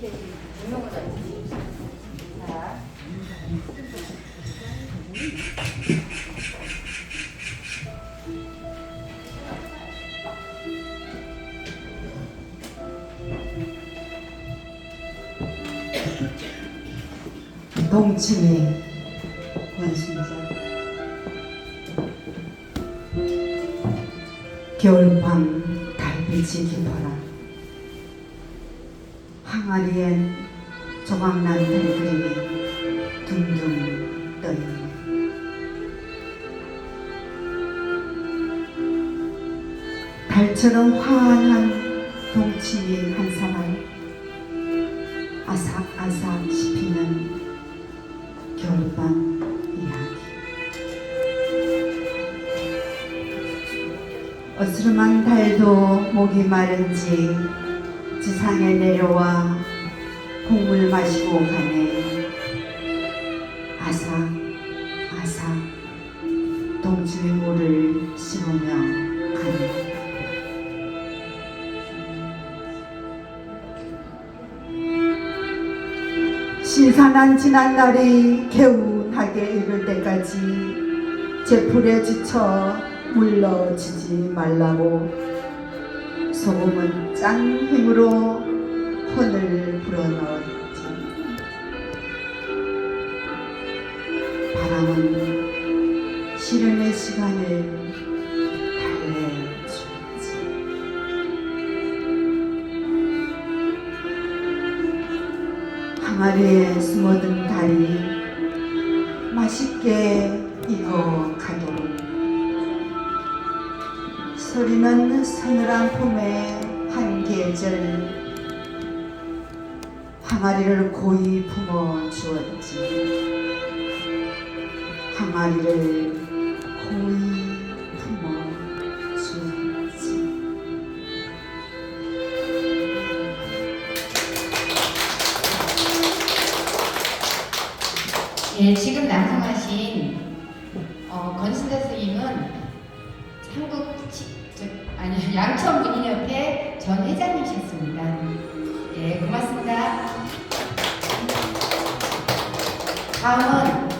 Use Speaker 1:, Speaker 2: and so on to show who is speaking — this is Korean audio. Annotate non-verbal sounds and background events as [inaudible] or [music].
Speaker 1: 이렇게 유명하다. 자. 동치미 권순자 겨울밤 달빛이 깊어라. 항아리엔 조각난 달그림이 둥둥 떠있네. 달처럼 환한 동치미 한 사발 아삭아삭 밤 이야기. 어스름한 달도 목이 마른지 지상에 내려와 국물 마시고 가네. 아삭 아삭 동치미 물을 씹으며 신선한 지난날이 개운하게 익을 때까지 제풀에 지쳐 물러지지 말라고 소금은 짠 힘으로 혼을 불어넣었지. 바람은 시련의 시간을 항아리에 숨어든 달이 맛있게 익어 가도록 소리는 서늘한 봄의 한 계절. 항아리를 고이 품어 주었지. 항아리를 고이
Speaker 2: 예, 지금 낭송하신 어, 권순자 선생님은 한국 치, 저, 아니 [laughs] 양천 문인협회 전 회장이셨습니다. 예, 고맙습니다. 다음은